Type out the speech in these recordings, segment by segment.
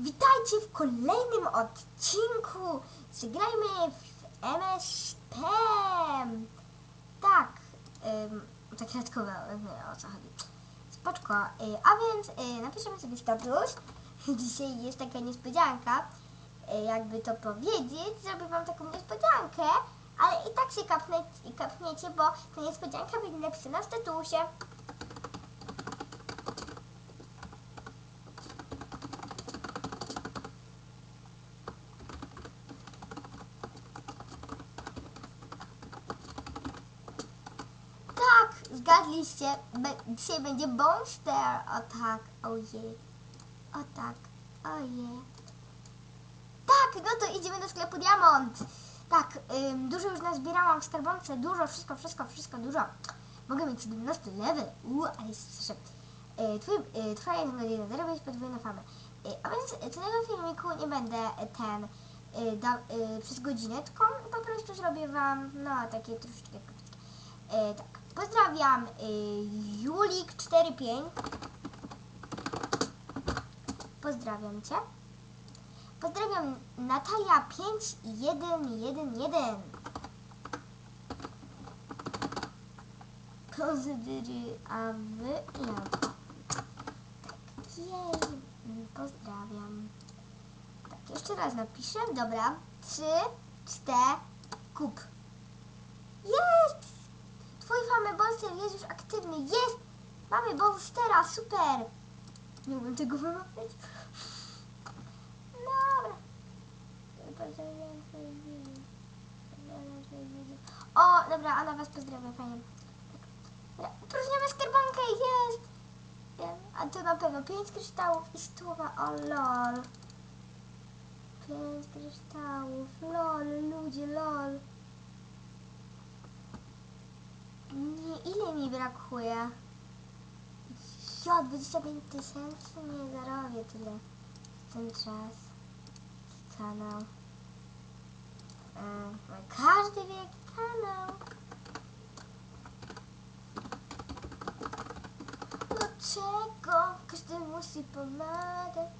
Witajcie w kolejnym odcinku. Zagrajmy w MSP. Tak, ym, tak kratkowo, nie o co chodzi. Spoczko. Y, a więc y, napiszemy sobie status. Dzisiaj jest taka niespodzianka. Y, jakby to powiedzieć, zrobię wam taką niespodziankę, ale i tak się kapnę, kapniecie, bo ta niespodzianka będzie napisana w statusie. Tak, zgadliście. Dzisiaj będzie Monster. O tak, ojej. O tak, ojej. Tak, no to idziemy do sklepu Diamond. Tak, ym, dużo już nazbierałam w skarbonce. Dużo, wszystko, wszystko, wszystko, dużo. Mogę mieć 17 level. Uuu, ale jest cieszę. Y, twój, y, twoja godzina zarobić podwójną famę. Y, a więc y, tego filmiku nie będę y, ten y, da, y, przez godzinę, tylko po prostu zrobię wam no takie troszeczkę krótkie. Tak, pozdrawiam e, Julik45. Pozdrawiam Cię. Pozdrawiam Natalia 5111. Pozydyry, a wy jako. Tak, jej. Pozdrawiam. Tak, jeszcze raz napiszę. Dobra. Trzy, cztery, kup. Jest! Twój Famy Monster jest już aktywny. Jest! Mamy Monstera, super! Nie umiem tego wymawiać. Dobra. O, dobra, Anna was pozdrawia, fajnie. Próżniamy skarbonkę, jest! A to na pewno pięć kryształów i stuwa, o lol. Pięć kryształów, lol, ludzie, lol. Nie, ile mi brakuje? Jo, 25 tysięcy? Nie zarobię tyle w ten czas. Kanał. E, każdy wie jaki kanał. Dlaczego każdy musi pomagać?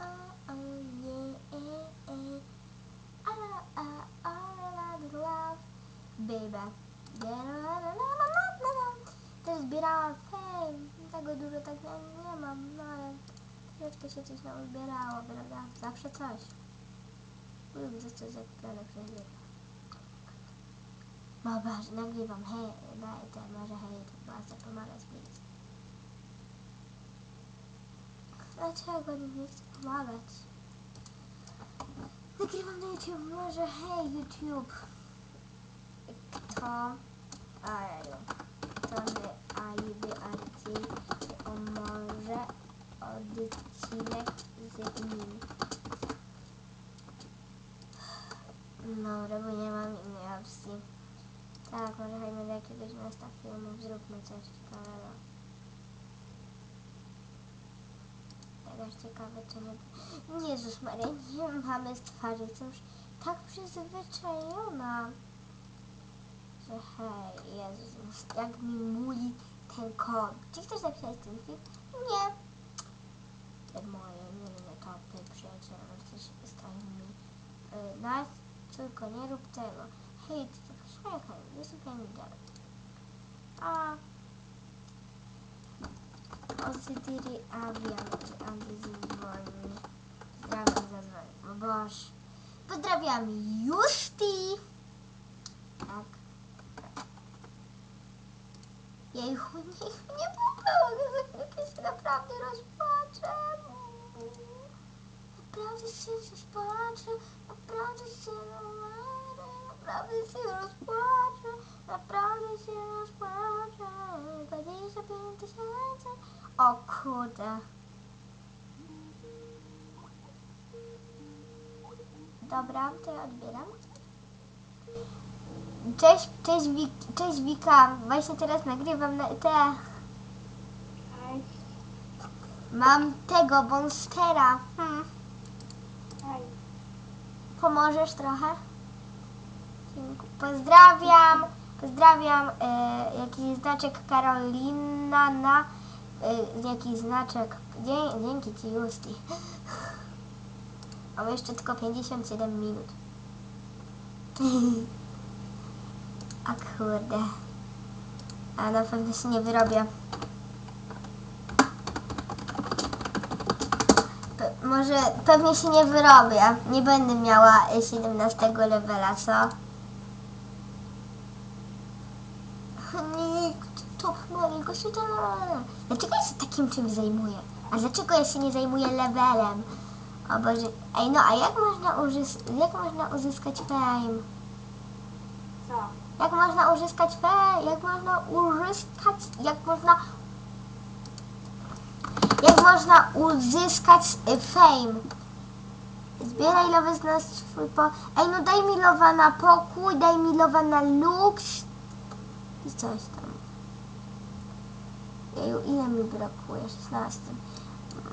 O, o nie, e, e. A, a, a, la, la, la, baby. Też zbierałam fame. Tego dużo tak ja nie mam, no ale troszeczkę się coś nam zbierało, prawda? Zawsze coś. Lubię za coś zakupione przez niego. Dobra, nagrywam, hej, daj te, może hej, to bardzo pomagać mi. Dlaczego nie chce pomagać? Nagrywam na YouTube, może hej YouTube. Kto? Ajo. To my, a lubię Arci. O może odcinek z nim. Dobra, bo nie mam innej opcji. Tak, może hejmy do jakiegoś miasta filmów, zróbmy coś ciekawego. Jakaś ciekawe, czy nie... Jezus Maria, nie mamy z twarzy, jestem już tak przyzwyczajona hej, Jezus, jak mi muli ten kod. Czy chcesz napisać ten film? Nie. Te moje inne topy, przyjaciele, coś stoi mi. Yy, nas, tylko nie rób tego. Hej, ty tak śmiechaj, wysłuchaj mi dalej. A... Osytyry avian, czy antyzywolny. Pozdrawiam zadzwonię. O Boże. Pozdrawiam Justi. Tak. Mnie pomogę, za chwilkę się naprawdę rozpłaczę. Naprawdę się rozpłaczę, naprawdę się rozpłaczę, naprawdę się rozpłaczę, naprawdę się rozpłaczę. 25 tysięcy. O kurde. Dobra, to ja odbieram. Cześć, cześć, Wik, cześć Wika. Właśnie teraz nagrywam na te. Mam tego monstera. Hmm. Pomożesz trochę? Pozdrawiam. Pozdrawiam. E, jakiś znaczek Karolina na. E, jakiś znaczek. Dzie, dzięki Ci, Justi. Mam jeszcze tylko 57 minut. A kurde. A na pewno się nie wyrobię. Może pewnie się nie wyrobię. Nie będę miała e, 17 levela, co? Nikt to mojego się. Dlaczego ja się takim czymś zajmuję? A dlaczego ja się nie zajmuję levelem? O Boże. Ej, no a jak można, użys- jak można uzyskać fame? Co? Jak można uzyskać fame? Jak można uzyskać... Jak można... Jak można uzyskać y, fame? Zbieraj lowy z swój po... Ej, no daj mi lowa na pokój, daj mi lowa na lux i coś tam. Jeju, ile mi brakuje? 16.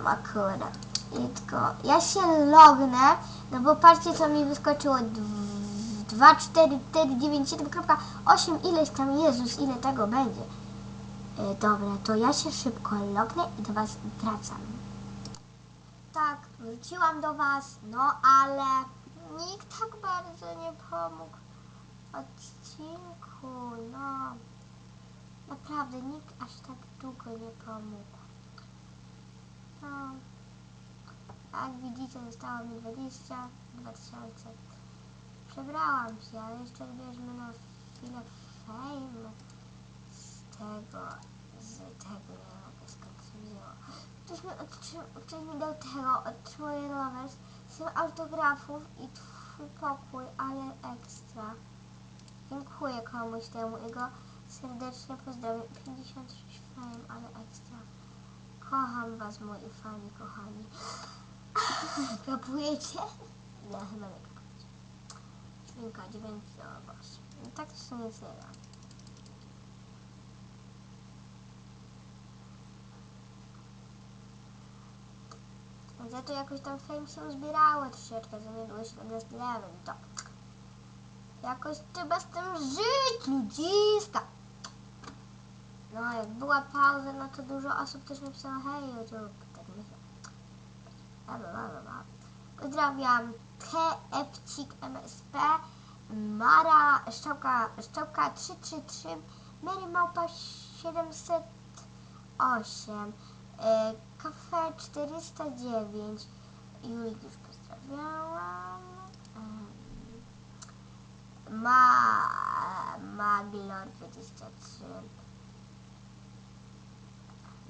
Akurat. Tylko ja się lognę, no bo patrzcie co mi wyskoczyło. 2, 4, 4, 9, 7.8 ileś tam, Jezus, ile tego będzie. E, dobra, to ja się szybko lognę i do Was wracam. Tak, wróciłam do Was, no ale nikt tak bardzo nie pomógł odcinku, no. Naprawdę, nikt aż tak długo nie pomógł. No. Jak widzicie, zostało mi 22 tysiące. Przebrałam się, ale jeszcze bierzmy na chwilę fame z tego, z tego, nie mogę skąd się wzięło. Ktoś mi, dał tego, otrzymuję lovers, z autografów i twój pokój, ale ekstra. Dziękuję komuś temu i go serdecznie pozdrawiam. 56 fame, ale ekstra. Kocham was moi fani, kochani. Kapujecie? Nie, chyba nie kapujecie. Świnka 9 was. No tak to się nie zjada. Za to jakoś tam fame się uzbierało troszeczkę, za niedługo 17 level, to jakoś trzeba z tym żyć, ludziska. No, jak była pauza, no to dużo osób też napisało, hej YouTube, Pozdrawiam TFCik MSP, Mara, Szczałka, Szczałka 333, Mary Małpa 708, e, Kafe 409, Julik już pozdrawiałam, Ma, Maglor 23,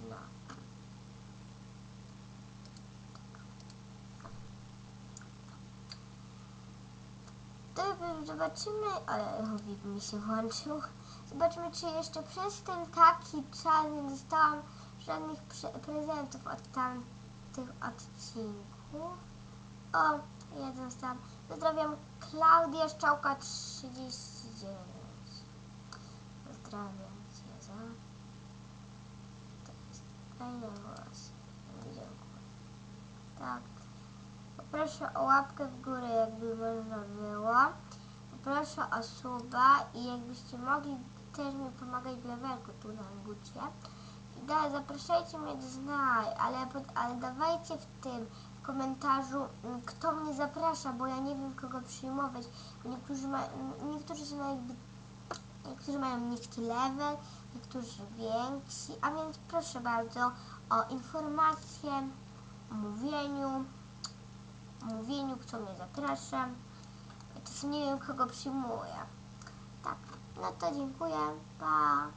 no. Zobaczymy, ale Hubik mi się włączył. Zobaczymy, czy jeszcze przez ten taki czas nie dostałam żadnych pre prezentów od tamtych odcinków. O, jeden dostałam. Pozdrawiam Klaudia Szczałka 39. Pozdrawiam Cię za... To jest fajne włosy. Dziękuję. Tak. Poproszę o łapkę w górę, jakby można było. Poproszę o suba i jakbyście mogli też mi pomagać w levelku tu na Angucie. I dalej zapraszajcie mnie do znaj, ale, ale dawajcie w tym w komentarzu, mm, kto mnie zaprasza, bo ja nie wiem kogo przyjmować. Niektórzy, ma, niektórzy są jakby, niektórzy mają niski level, niektórzy więksi, a więc proszę bardzo o informacje, o mówieniu mówieniu, kto mnie zaprasza. Czasem nie wiem, kogo przyjmuję. Tak, no to dziękuję. Pa.